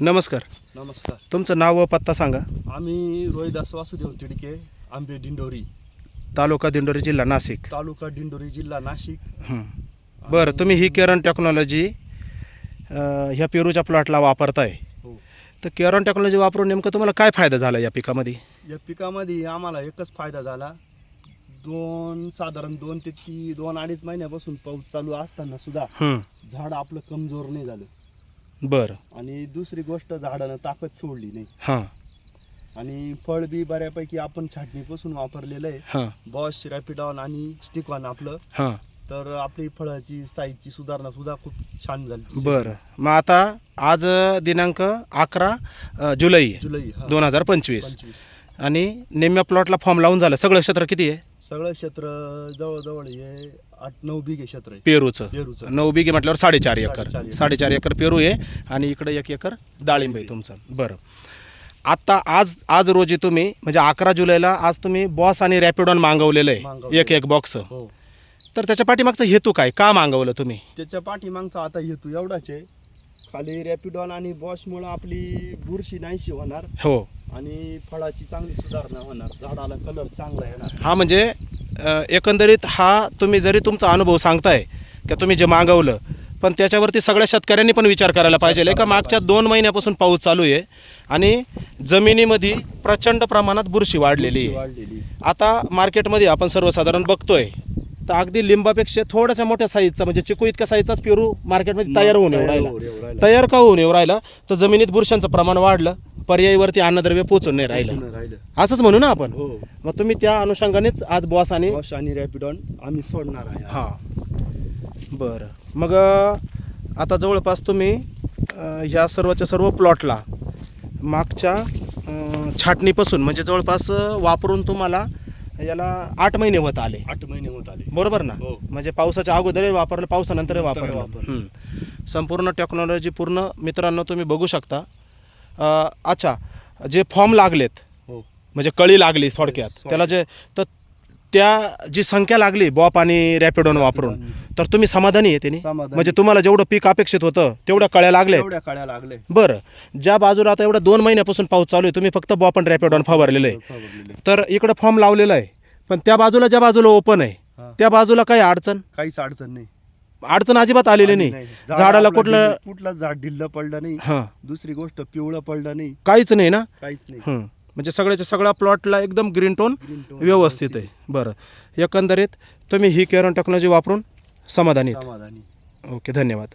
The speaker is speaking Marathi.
नमस्कार. नमस्कार. तुमचं नाव व पत्ता सांगा. आम्ही रोहिदास वासुदेव तिडके आंबे दिंडोरी. तालुका दिंडोरी जिल्हा नाशिक. तालुका दिंडोरी जिल्हा नाशिक. हं. बरं तुम्ही ही केरन टेक्नॉलॉजी अं, ह्या पेरूच्या प्लॉटला वापरताय. हो. तर केरन टेक्नॉलॉजी वापरून नेमकं तुम्हाला काय फायदा झाला या पिकामध्ये? या पिकामध्ये आम्हाला एकच फायदा झाला. दोन साधारण दोन ते ती दोन अडीच महिन्यापासून पाऊस चालू असताना सुद्धा हं. झाड आपलं कमजोर नाही झालं. बरं. आणि दुसरी गोष्ट झाडानं ताकद सोडली नाही. हां. आणि फळ बी बऱ्यापैकी आपण छाटणीपासून वापरलेलं आहे. हां. बॉश रॅपिडॉन आणि स्टिकॉन आपलं. हां. तर आपली फळाची साईजची सुधारणा सुद्धा खूप छान झाली. बरं. मग आता आज दिनांक अकरा जुलै जुलै. दोन हजार पंचवीस. आणि निम्म्या प्लॉटला फॉर्म लावून झालं. सगळं क्षेत्र किती आहे? सगळं क्षेत्र जवळजवळ हे आठ नऊ बिघे क्षेत्र आहे. पेरूचं. पेरूचं. नऊ बिघे म्हटल्यावर साडेचार एकर. साडेचार एकर. पेरू आहे आणि इकडे एक एकर डाळिंब आहे तुमचं. बरं. आता आज आज रोजी तुम्ही म्हणजे अकरा जुलैला आज तुम्ही बॉस आणि रॅपिडॉन मागवलेलं आहे. एक एक बॉक्स हो. तर त्याच्या पाठीमागचा हेतू काय? का मागवलं तुम्ही? त्याच्या पाठीमागचा आता हेतू एवढाच आहे. खाली रॅपिडॉन आणि बॉशमुळं आपली बुरशी नाहीशी होणार. हो. आणि फळाची चांगली सुधारणा होणार झाडाला कलर चांगला येणार. हा म्हणजे अ, एकंदरीत हा तुम्ही जरी तुमचा अनुभव सांगताय की तुम्ही जे मागवलं पण त्याच्यावरती सगळ्या शेतकऱ्यांनी पण विचार करायला पाहिजे. का मागच्या दोन महिन्यापासून पाऊस चालू आहे आणि जमिनीमध्ये प्रचंड प्रमाणात बुरशी वाढलेली आहे. वाढलेली आता मार्केटमध्ये आपण सर्वसाधारण बघतोय तर अगदी लिंबापेक्षा थोड्याशा मोठ्या साईजचा म्हणजे चिकू इतक्या साईजचाच पेरू मार्केटमध्ये तयार होऊन येऊ तयार राहिला. होऊन येऊ राहिला. तयार का होऊन येऊ राहिला? तर जमिनीत बुरशांचं प्रमाण वाढलं. पर्यायीवरती अन्नद्रव्य पोचून नाही राहिलं. राहिलं. असंच म्हणू ना आपण? हो. मग तुम्ही त्या अनुषंगानेच आज बॉस आणि बॉश आणि रॅपिडॉन आम्ही सोडणार आहे हां. बरं. मग अ, आता जवळपास तुम्ही अ, ह्या सर्वच्या सर्व प्लॉटला मागच्या अ, छाटणीपासून म्हणजे जवळपास अ, वापरून तुम्हाला याला आठ महिने होत आले. आठ महिने होत आले. बरोबर ना? हो. म्हणजे पावसाच्या अगोदरही वापरलं पावसानंतरही नंतर वापरलं. वापरलं. संपूर्ण टेक्नॉलॉजी पूर्ण मित्रांनो तुम्ही बघू शकता. अ, अच्छा जे फॉर्म लागलेत हो म्हणजे कळी लागली थोडक्यात. त्याला जे तर त्या जी संख्या लागली बॉप आणि रॅपिडॉन वापरून तर तुम्ही समाधानी आहे त्यांनी समाधानी. म्हणजे तुम्हाला जेवढं पीक अपेक्षित होतं तेवढ्या कळ्या लागल्या एवढ्या काळ्या लागले बरं ज्या बाजूला आता एवढा दोन महिन्यापासून पाऊस चालू आहे तुम्ही फक्त बॉप आणि रॅपिडॉन फवारलेलं आहे फवारलेले. तर इकडं फॉर्म लावलेला आहे पण त्या बाजूला ज्या बाजूला ओपन आहे हा. त्या बाजूला काही अडचण काहीच अडचण नाही अडचण अजिबात आलेली नाही. झाडाला कुठलं कुठलं झाड ढिल्लं पडलं नाही. हां. दुसरी गोष्ट पिवळं पडलं नाही. काहीच नाही ना? काहीच नाही. हं. म्हणजे सगळ्याच्या सगळ्या प्लॉटला एकदम ग्रीन टोन Green tone व्यवस्थित आहे. बरं. एकंदरीत तुम्ही ही केरन टेक्नॉलॉजी वापरून समाधानी आहेत. समाधानी. ओके धन्यवाद.